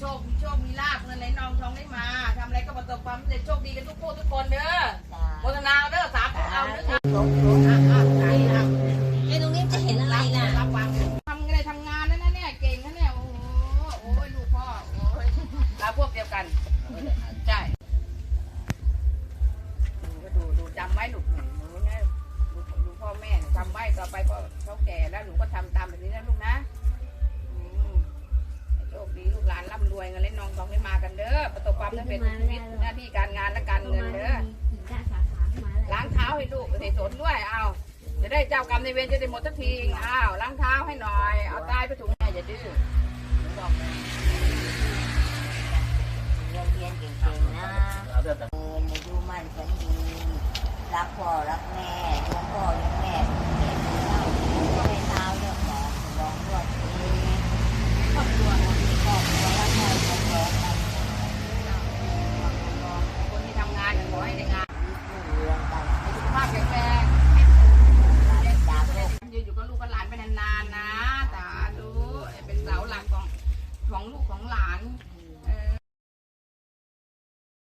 โชคมีโชคมีลาบเงินไหลนองทองได้มาทำอะไรก็ประสบความสำเร็จโชคดีกันทุกผู้ทุกคนเด้อโฆษณาเด้อสาธุเอาเด้อค่ะอะอะอะอะไอ้ตรงนี้จะเห็นอะไรน่ะรับฟังทำอะไรทำงานนั่นนะเนี่ยเก่งนะเนี่ยโอ้โหโอ้ยลูกพ่อโอ้ยเราพวกเดียวกันใช่หนูก็ดูดูจำไว้ลูกหนูหนูเนี่ยดูดูพ่อแม่จำไว้ต่อไปพอเขาแก่แล้วหนูก็ทำตามแบบนี้นะลูกนะ วยเงินเล่นนองสองให้มากันเด้อประสบความสำเร็จในชีวิตหน้าที่การงานและการเงินเด้อล้างเท้าให้ลูกให้สนด้วยเอาจะได้เจ้ากรรมในเวรจะได้หมดสักทีอ้าวล้างเท้าให้หน่อย เอาใต้ยไปถุงแม่อย่าดื้อบอกเลยเรียนเก่งๆนะเรียนอายุมั่นขันยืนรักพ่อรักแม่เลี้ยงพ่อเลี้ยงแม่เลี้ยงเท้าเลี้ยงเท้าเลี้ยงหมอร้องด้วยครอบครัว